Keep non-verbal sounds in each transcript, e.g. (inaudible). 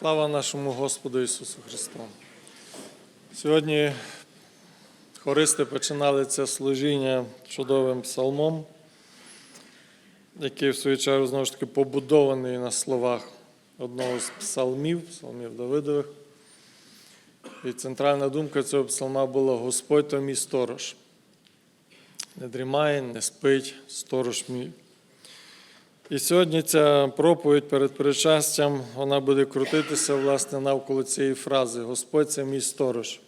Слава нашому Господу Ісусу Христу. Сьогодні хористи починали це служіння чудовим псалмом, який в свою чергу знову ж таки побудований на словах одного з псалмів, псалмів Давидових. І центральна думка цього псалма була Господь то мій сторож. Не дрімає, не спить, сторож мій. І сьогодні ця проповідь перед причастям вона буде крутитися власне навколо цієї фрази Господь це мій сторож.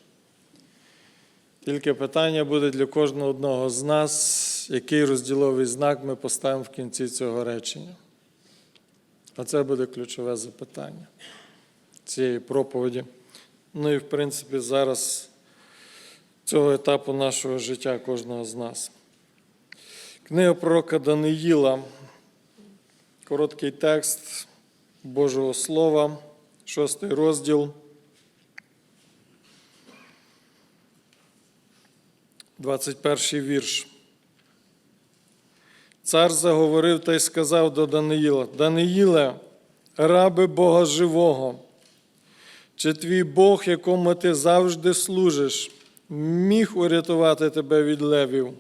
Тільки питання буде для кожного одного з нас, який розділовий знак ми поставимо в кінці цього речення. А це буде ключове запитання цієї проповіді. Ну і, в принципі, зараз цього етапу нашого життя кожного з нас. Книга пророка Даниїла, короткий текст Божого Слова, шостий розділ. 21 вірш. Цар заговорив та й сказав до Даниїла: Даниїле, раби Бога живого, чи твій Бог, якому ти завжди служиш, міг урятувати тебе від левів?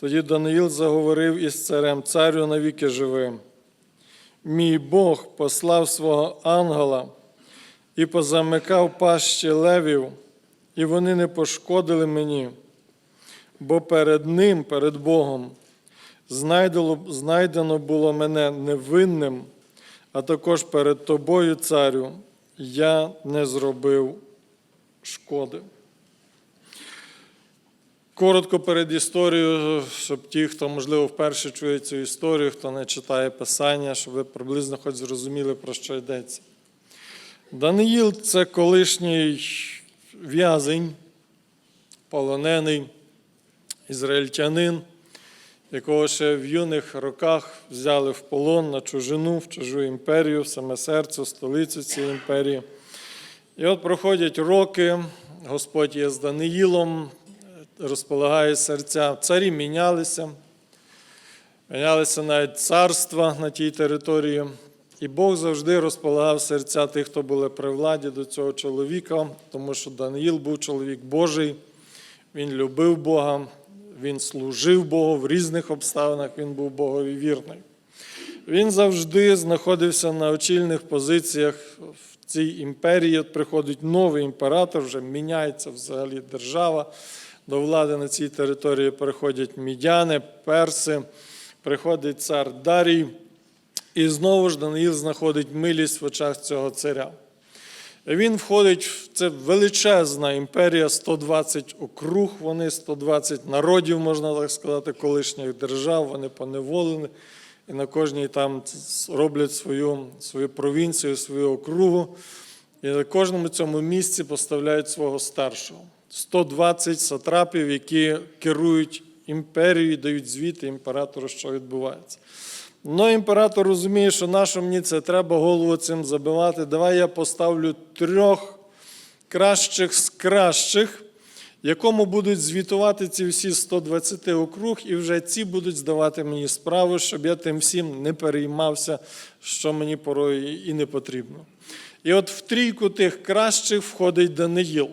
Тоді Даниїл заговорив із царем, царю навіки живи. Мій Бог послав свого ангела і позамикав пащі левів, і вони не пошкодили мені, бо перед ним, перед Богом, знайдено, було мене невинним, а також перед тобою, царю, я не зробив шкоди. Коротко перед історією, щоб ті, хто, можливо, вперше чує цю історію, хто не читає Писання, щоб ви приблизно хоч зрозуміли, про що йдеться. Даниїл це колишній в'язень, полонений ізраїльтянин, якого ще в юних роках взяли в полон на чужину, в чужу імперію, в саме серце, столицю цієї імперії. І от проходять роки, Господь є з Даниїлом, розполагає серця. Царі мінялися, мінялися навіть царства на тій території. І Бог завжди розполагав серця тих, хто були при владі до цього чоловіка, тому що Даниїл був чоловік Божий, він любив Бога, він служив Богу в різних обставинах, він був Богові вірний. Він завжди знаходився на очільних позиціях в цій імперії. Приходить новий імператор, вже міняється взагалі держава. До влади на цій території приходять мідяни, перси, приходить цар Дарій. І знову ж Даниїл знаходить милість в очах цього царя. Він входить в це величезна імперія, 120 округ, вони 120 народів, можна так сказати, колишніх держав, вони поневолені. І на кожній там роблять свою, свою провінцію, свою округу. І на кожному цьому місці поставляють свого старшого. 120 сатрапів, які керують імперією і дають звіти імператору, що відбувається. Ну, імператор розуміє, що нащо мені це треба голову цим забивати. Давай я поставлю трьох кращих з кращих, якому будуть звітувати ці всі 120 округ, і вже ці будуть здавати мені справу, щоб я тим всім не переймався, що мені порою і не потрібно. І от в трійку тих кращих входить Даниїл.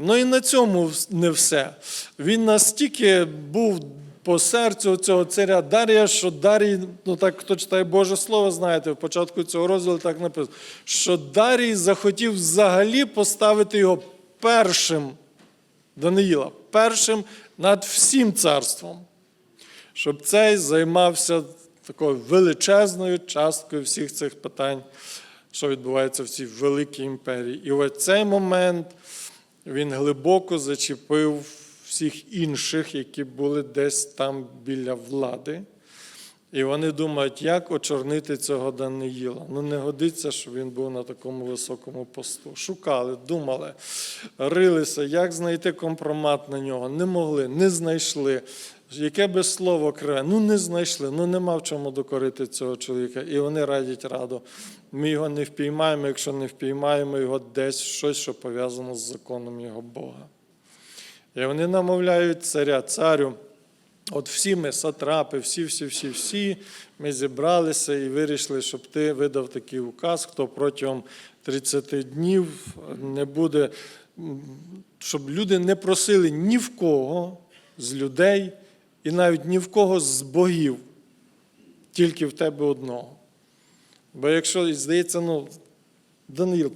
Ну і на цьому не все. Він настільки був по серцю цього царя Дарія, що Дарій, ну так хто читає Боже Слово, знаєте, в початку цього розділу так написано, що Дарій захотів взагалі поставити його першим Даниїла, першим над всім царством, щоб цей займався такою величезною часткою всіх цих питань, що відбувається в цій великій імперії. І в цей момент він глибоко зачепив всіх інших, які були десь там біля влади. І вони думають, як очорнити цього Даниїла. Ну, не годиться, що він був на такому високому посту. Шукали, думали, рилися, як знайти компромат на нього. Не могли, не знайшли. Яке би слово криве, ну не знайшли, ну нема в чому докорити цього чоловіка. І вони радять раду. Ми його не впіймаємо, якщо не впіймаємо його десь щось, що пов'язано з законом його Бога. І вони намовляють царя, царю, От всі ми сатрапи, всі, всі, всі, всі, ми зібралися і вирішили, щоб ти видав такий указ, хто протягом 30 днів не буде, щоб люди не просили ні в кого з людей і навіть ні в кого з богів, тільки в тебе одного. Бо якщо здається, ну, Даниїл,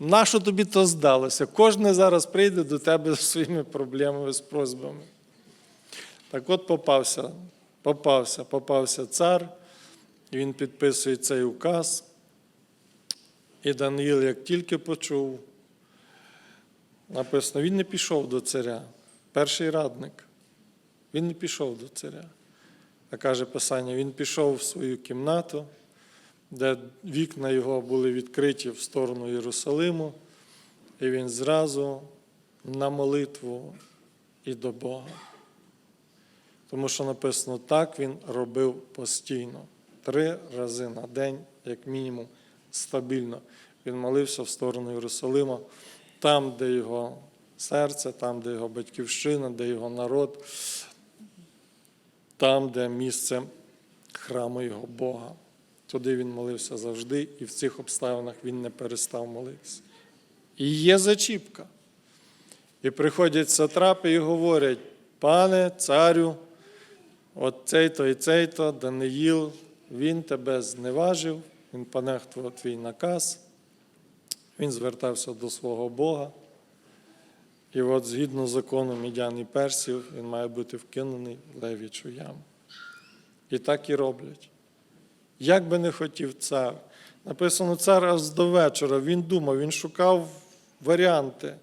нащо тобі то здалося? Кожен зараз прийде до тебе зі своїми проблемами, з просьбами. Так от попався, попався, попався цар, і він підписує цей указ. І Даниїл, як тільки почув, написано, він не пішов до царя, перший радник. Він не пішов до царя. А каже Писання, він пішов в свою кімнату, де вікна його були відкриті в сторону Єрусалиму, і він зразу на молитву і до Бога. Тому що написано, так він робив постійно, три рази на день, як мінімум, стабільно. Він молився в сторону Єрусалима, там, де його серце, там, де його батьківщина, де його народ, там, де місце храму його Бога. Туди він молився завжди, і в цих обставинах він не перестав молитися. І є зачіпка. І приходять сатрапи і говорять: пане царю, от цей-то і цей-то, Даниїл, він тебе зневажив, він понехтував твій наказ, він звертався до свого Бога. І от згідно закону мідян і персів, він має бути вкинений в левічу яму. І так і роблять. Як би не хотів цар. Написано, цар аж до вечора. Він думав, він шукав варіанти,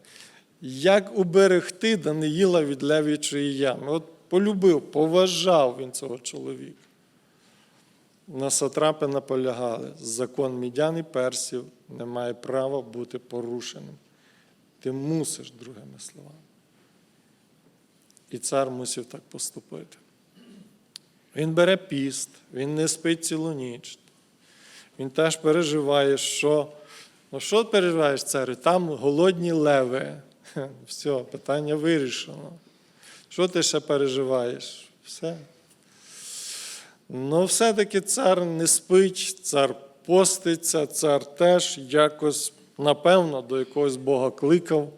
як уберегти Даниїла від левічої ями. От полюбив, поважав він цього чоловіка. На сатрапи наполягали. Закон мідян і персів не має права бути порушеним. Ти мусиш, другими словами. І цар мусив так поступити. Він бере піст, він не спить цілу ніч. Він теж переживає, що. Ну, що переживаєш, царю? Там голодні леви. (laughs) Все, питання вирішено. Що ти ще переживаєш? Все. Ну, все-таки цар не спить, цар поститься, цар теж якось, напевно, до якогось Бога кликав,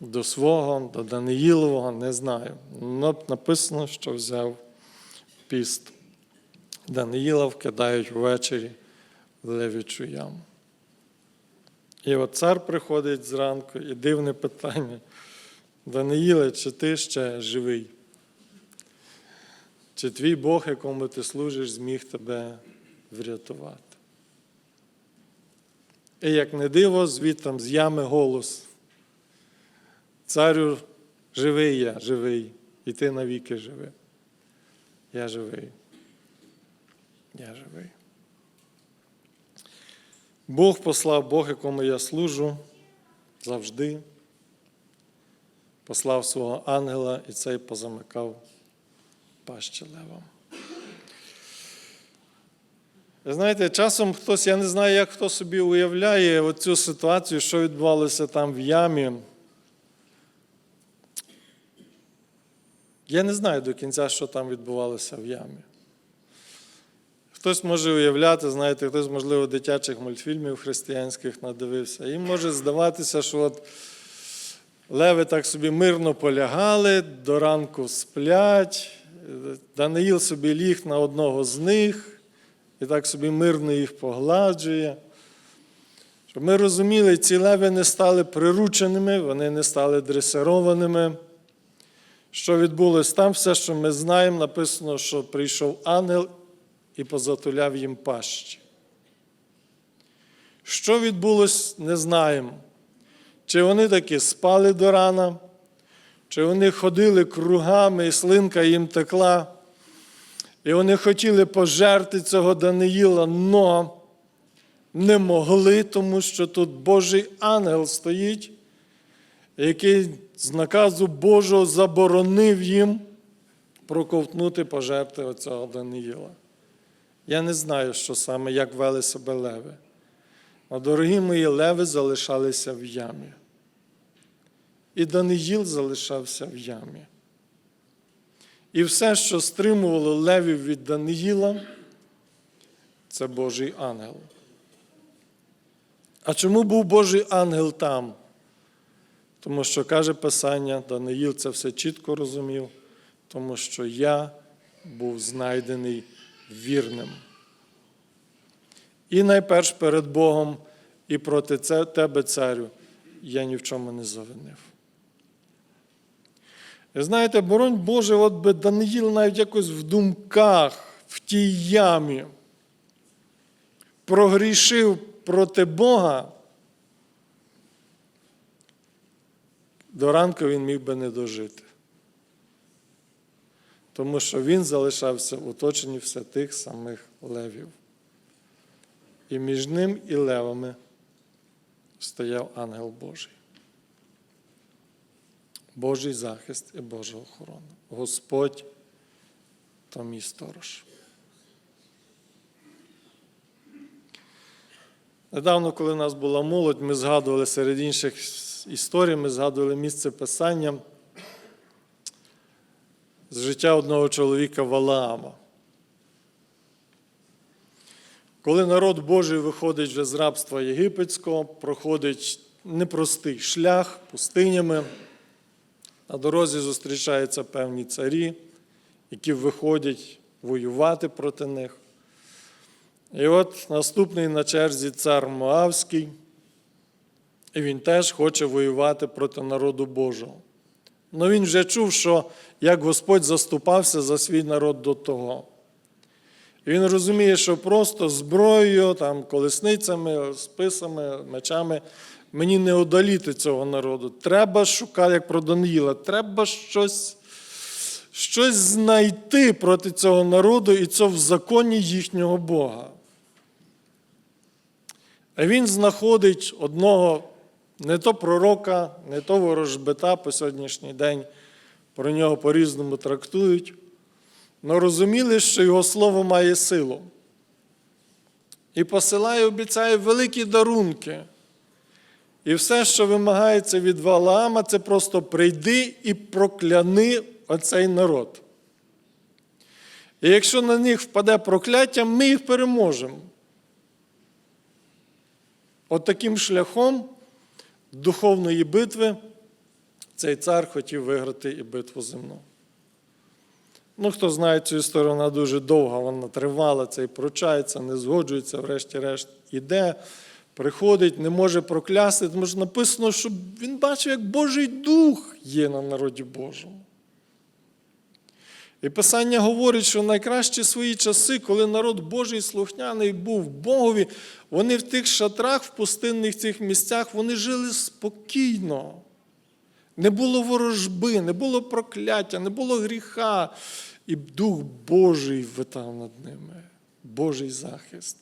до свого, до Даниїлового, не знаю. Но написано, що взяв піст. Даниїла вкидають ввечері в левічу яму. І от цар приходить зранку і дивне питання. Даниїле, чи ти ще живий? Чи твій Бог, якому ти служиш, зміг тебе врятувати? І як не диво, звідтам з ями голос. Царю, живий я, живий, і ти навіки живи. Я живий. Я живий. Бог послав Бог, якому я служу завжди. Послав свого ангела і цей позамикав пащі левом. Знаєте, часом хтось, я не знаю, як хто собі уявляє оцю ситуацію, що відбувалося там в ямі. Я не знаю до кінця, що там відбувалося в ямі. Хтось може уявляти, знаєте, хтось, можливо, дитячих мультфільмів християнських надивився. Їм може здаватися, що от леви так собі мирно полягали, до ранку сплять, Даниїл собі ліг на одного з них і так собі мирно їх погладжує. Щоб ми розуміли, ці леви не стали прирученими, вони не стали дресированими. Що відбулося там, все, що ми знаємо, написано, що прийшов ангел і позатуляв їм пащі. Що відбулося, не знаємо. Чи вони таки спали до рана, чи вони ходили кругами, і слинка їм текла, і вони хотіли пожерти цього Даниїла, но не могли, тому що тут Божий ангел стоїть, який з наказу Божого заборонив їм проковтнути пожерти оцього Даниїла. Я не знаю, що саме, як вели себе леви. А дорогі мої леви залишалися в ямі. І Даниїл залишався в ямі. І все, що стримувало левів від Даниїла, це Божий ангел. А чому був Божий ангел там? Тому що каже Писання, Даниїл це все чітко розумів, тому що я був знайдений вірним. І найперш перед Богом і проти тебе, царю, я ні в чому не завинив. Знаєте, боронь Боже, от би Даниїл навіть якось в думках, в тій ямі прогрішив проти Бога, до ранку він міг би не дожити. Тому що він залишався в оточенні все тих самих левів. І між ним і левами стояв ангел Божий. Божий захист і Божа охорона. Господь то мій сторож. Недавно, коли у нас була молодь, ми згадували серед інших історій, ми згадували місце писання з життя одного чоловіка Валаама. Коли народ Божий виходить вже з рабства єгипетського, проходить непростий шлях пустинями, на дорозі зустрічаються певні царі, які виходять воювати проти них. І от наступний на черзі цар Моавський, і він теж хоче воювати проти народу Божого. Ну він вже чув, що як Господь заступався за свій народ до того. І він розуміє, що просто зброєю, там, колесницями, списами, мечами мені не одоліти цього народу. Треба шукати, як про Даниїла, треба щось, щось знайти проти цього народу, і це в законі їхнього Бога. А він знаходить одного не то пророка, не то ворожбита по сьогоднішній день. Про нього по-різному трактують. але розуміли, що його слово має силу. І посилає, обіцяє великі дарунки. І все, що вимагається від Валаама, це просто прийди і прокляни оцей народ. І якщо на них впаде прокляття, ми їх переможемо. От таким шляхом духовної битви цей цар хотів виграти і битву земну. Ну, хто знає цю історію, вона дуже довга, вона тривала, цей прочається, не згоджується, врешті-решт іде, приходить, не може проклясти, тому що написано, що він бачив, як Божий Дух є на народі Божому. І Писання говорить, що найкращі свої часи, коли народ Божий слухняний був Богові, вони в тих шатрах, в пустинних цих місцях, вони жили спокійно. Не було ворожби, не було прокляття, не було гріха. І Дух Божий витав над ними, Божий захист.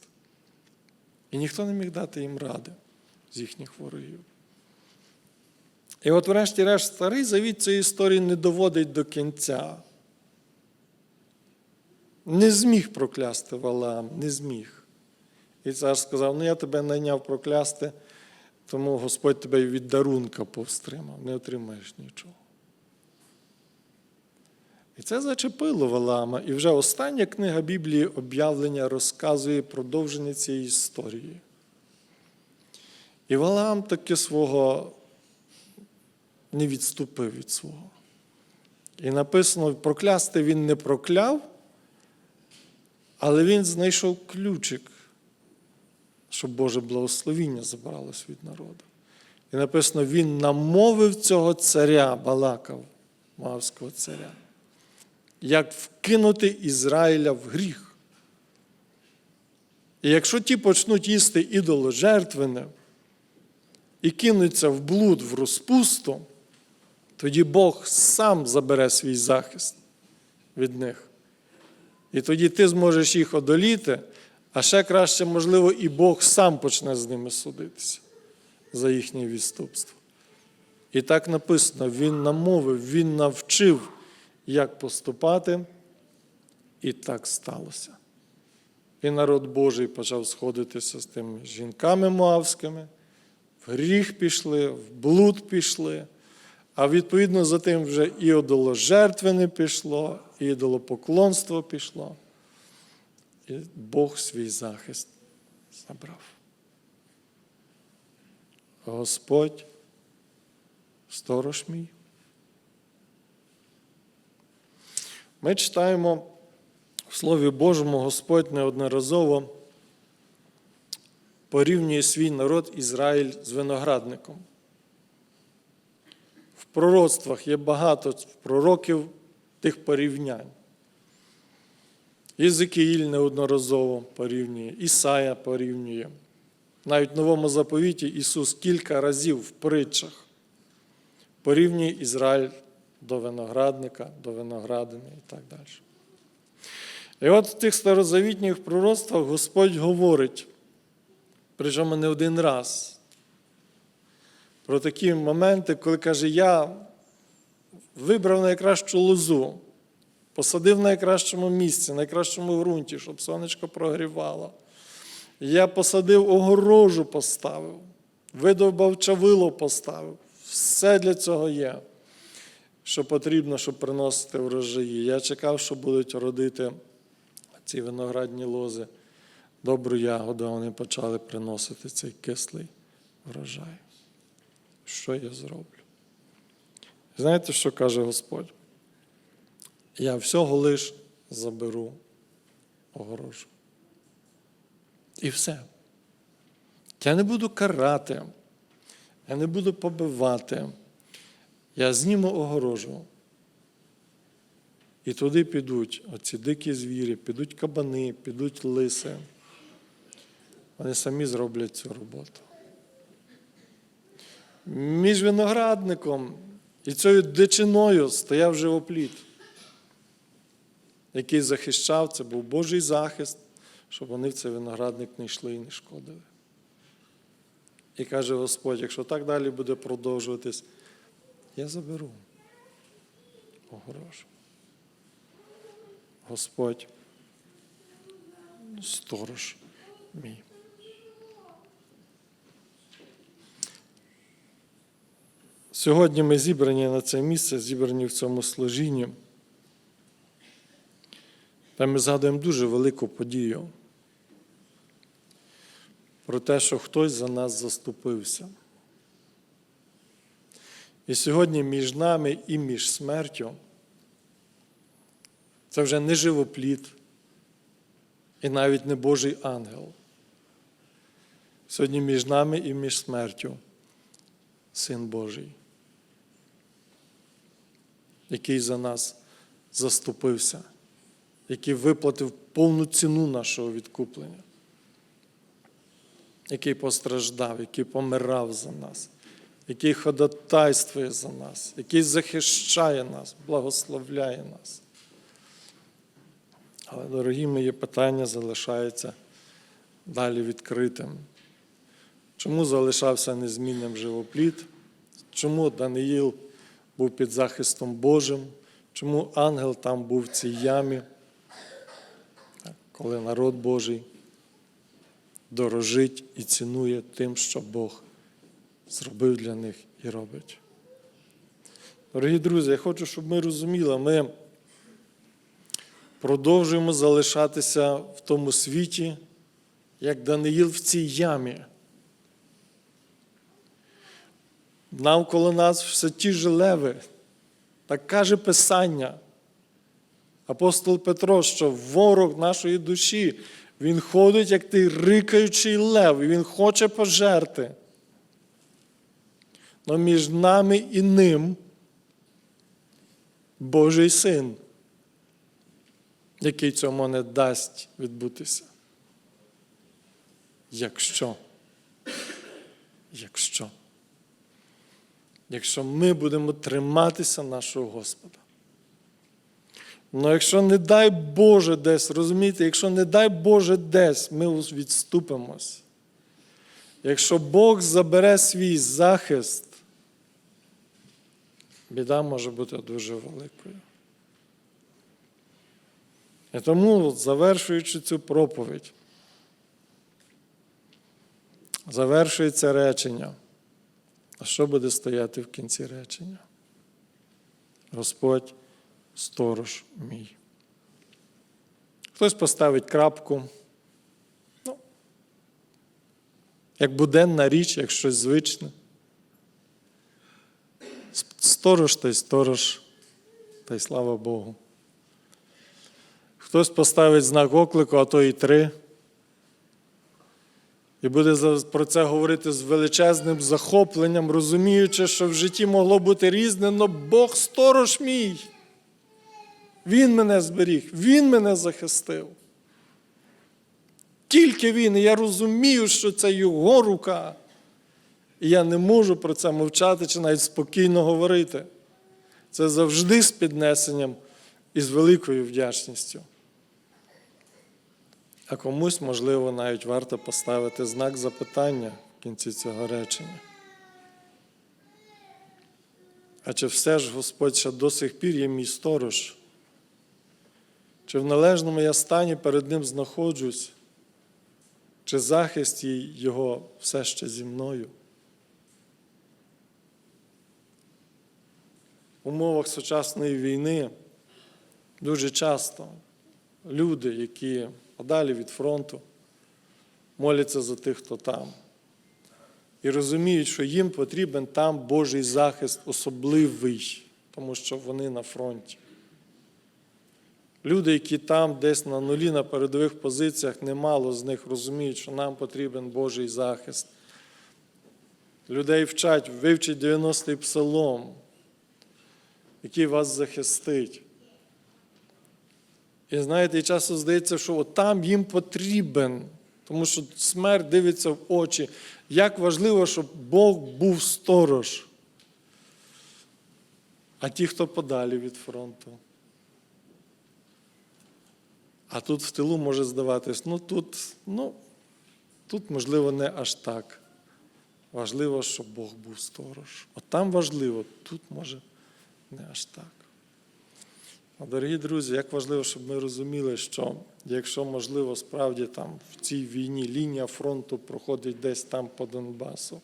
І ніхто не міг дати їм ради з їхніх ворогів. І от, врешті-решт, старий завіт цієї історії не доводить до кінця. Не зміг проклясти Валаам, не зміг. І цар сказав: ну я тебе найняв проклясти, тому Господь тебе від дарунка повстримав, не отримаєш нічого. І це зачепило Валаама. І вже остання книга Біблії об'явлення розказує продовження цієї історії. І Валаам таки свого не відступив від свого. І написано: проклясти він не прокляв, але він знайшов ключик, щоб Боже благословіння забралось від народу. І написано, він намовив цього царя, балакав, Моавського царя, як вкинути Ізраїля в гріх. І якщо ті почнуть їсти ідоложертвене і кинуться в блуд, в розпусту, тоді Бог сам забере свій захист від них. І тоді ти зможеш їх одоліти, а ще краще, можливо, і Бог сам почне з ними судитися за їхнє відступство. І так написано: Він намовив, Він навчив, як поступати, і так сталося. І народ Божий почав сходитися з тими жінками моавськими, в гріх пішли, в блуд пішли. А відповідно за тим вже і одоложертви не пішло, ідолопоклонство пішло, і Бог свій захист забрав. Господь, сторож мій. Ми читаємо в Слові Божому Господь неодноразово порівнює свій народ Ізраїль з виноградником. В пророцтвах є багато пророків тих порівнянь. Єзикіїль неодноразово порівнює, Ісая порівнює. Навіть в Новому заповіті Ісус кілька разів в притчах порівнює Ізраїль до виноградника, до виноградини і так далі. І от в тих старозавітніх пророцтвах Господь говорить, причому не один раз, про такі моменти, коли каже, я вибрав найкращу лозу, посадив в найкращому місці, найкращому ґрунті, щоб сонечко прогрівало. Я посадив огорожу, поставив, видовбав чавило поставив. Все для цього є, що потрібно, щоб приносити врожаї. Я чекав, що будуть родити ці виноградні лози, добру ягоду, а вони почали приносити цей кислий врожай. Що я зроблю? Знаєте, що каже Господь? Я всього лиш заберу огорожу. І все. Я не буду карати, я не буду побивати. Я зніму огорожу. І туди підуть оці дикі звірі, підуть кабани, підуть лиси. Вони самі зроблять цю роботу. Між виноградником і цією дичиною стояв живопліт, який захищав, це був Божий захист, щоб вони в цей виноградник не йшли і не шкодили. І каже Господь, якщо так далі буде продовжуватись, я заберу огорожу. Господь, сторож мій. Сьогодні ми зібрані на це місце, зібрані в цьому служінні. Та ми згадуємо дуже велику подію про те, що хтось за нас заступився. І сьогодні між нами і між смертю це вже не живопліт і навіть не Божий ангел. Сьогодні між нами і між смертю Син Божий, який за нас заступився, який виплатив повну ціну нашого відкуплення, який постраждав, який помирав за нас, який ходатайствує за нас, який захищає нас, благословляє нас. Але, дорогі мої, питання залишається далі відкритим. Чому залишався незмінним живопліт? Чому Даниїл був під захистом Божим? Чому ангел там був в цій ямі, коли народ Божий дорожить і цінує тим, що Бог зробив для них і робить? Дорогі друзі, я хочу, щоб ми розуміли, ми продовжуємо залишатися в тому світі, як Даниїл в цій ямі. Навколо нас все ті ж леви. Так каже Писання. Апостол Петро, що ворог нашої душі, він ходить, як той рикаючий лев, і він хоче пожерти. Но між нами і ним Божий син який цьому не дасть відбутися. Якщо, якщо, якщо ми будемо триматися нашого Господа. Ну, якщо не дай Боже десь, розумієте, якщо не дай Боже десь, ми відступимось. Якщо Бог забере свій захист, біда може бути дуже великою. І тому, завершуючи цю проповідь, завершується речення. А що буде стояти в кінці речення? Господь сторож мій. Хтось поставить крапку. Ну, як буденна річ, як щось звичне. Сторож та й сторож, та й слава Богу. Хтось поставить знак оклику, а то і три. І буде про це говорити з величезним захопленням, розуміючи, що в житті могло бути різне, але Бог сторож мій. Він мене зберіг, Він мене захистив. Тільки Він, і я розумію, що це Його рука. І я не можу про це мовчати чи навіть спокійно говорити. Це завжди з піднесенням і з великою вдячністю. А комусь, можливо, навіть варто поставити знак запитання в кінці цього речення. А чи все ж Господь ще до сих пір є мій сторож? Чи в належному я стані перед Ним знаходжусь? Чи захист Його все ще зі мною? Умовах сучасної війни дуже часто люди, які подалі від фронту, моляться за тих, хто там. І розуміють, що їм потрібен там Божий захист особливий, тому що вони на фронті. Люди, які там десь на нулі, на передових позиціях, немало з них розуміють, що нам потрібен Божий захист. Людей вчать, вивчить 90-й псалом, який вас захистить. І знаєте, і часто здається, що от там їм потрібен, тому що смерть дивиться в очі. Як важливо, щоб Бог був сторож. А ті, хто подалі від фронту. А тут в тилу може здаватись, ну тут, ну, тут, можливо, не аж так. Важливо, щоб Бог був сторож. От там важливо, тут може не аж так. А, Дорогі друзі, як важливо, щоб ми розуміли, що якщо можливо справді там в цій війні лінія фронту проходить десь там по Донбасу,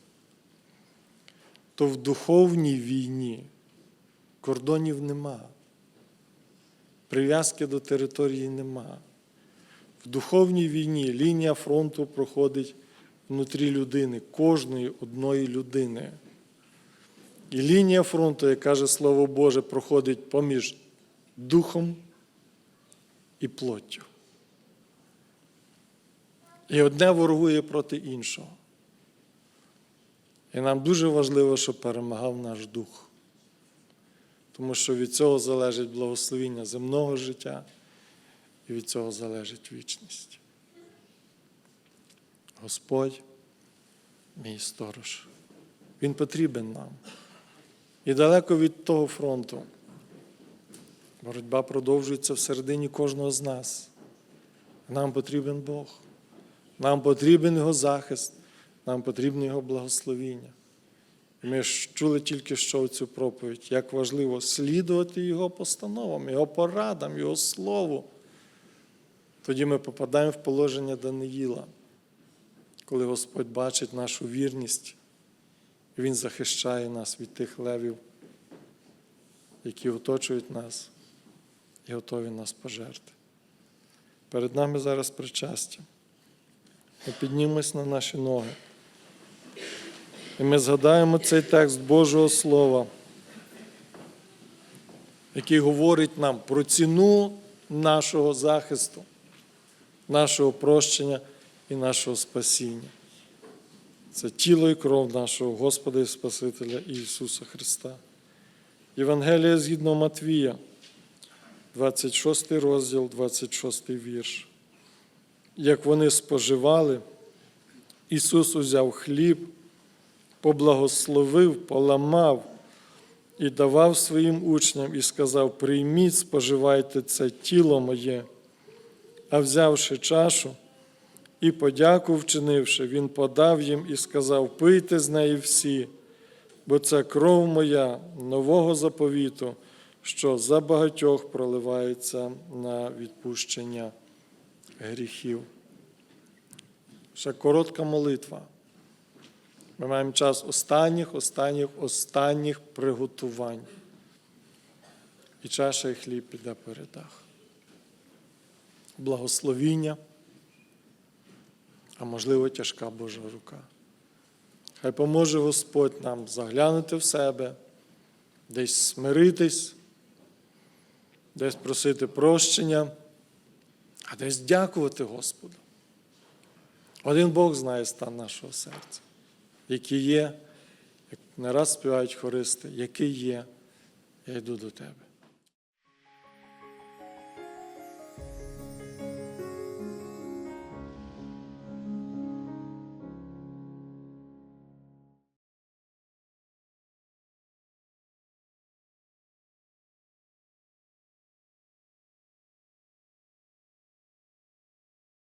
то в духовній війні кордонів нема, прив'язки до території нема. В духовній війні лінія фронту проходить внутрі людини, кожної одної людини. І лінія фронту, як каже Слово Боже, проходить поміж духом і плоттю. І одне ворогує проти іншого. І нам дуже важливо, щоб перемагав наш дух. Тому що від цього залежить благословіння земного життя, і від цього залежить вічність. Господь, мій сторож, Він потрібен нам. І далеко від того фронту. Боротьба продовжується всередині кожного з нас. Нам потрібен Бог. Нам потрібен Його захист, нам потрібне Його благословіння. І ми ж чули тільки що цю проповідь, як важливо слідувати Його постановам, Його порадам, Його Слову. Тоді ми попадаємо в положення Даниїла, коли Господь бачить нашу вірність, Він захищає нас від тих левів, які оточують нас і готові нас пожерти. Перед нами зараз причастя. Ми піднімемось на наші ноги. І ми згадаємо цей текст Божого Слова, який говорить нам про ціну нашого захисту, нашого прощення і нашого спасіння. Це тіло і кров нашого Господа і Спасителя Ісуса Христа. Євангелія згідно Матвія, 26 розділ, 26 вірш. Як вони споживали, Ісус узяв хліб, поблагословив, поламав і давав своїм учням і сказав: Прийміть, споживайте це тіло моє. А взявши чашу і подяку вчинивши, Він подав їм і сказав: Пийте з неї всі, бо це кров моя нового заповіту, що за багатьох проливається на відпущення гріхів. Ще коротка молитва. Ми маємо час останніх, останніх, останніх приготувань. і чаша і хліб піде по рядах. Благословіння, а можливо, тяжка Божа рука. Хай поможе Господь нам заглянути в себе, десь смиритись, десь просити прощення, а десь дякувати Господу. Один Бог знає стан нашого серця, який є, як не раз співають хористи, який є, я йду до тебе.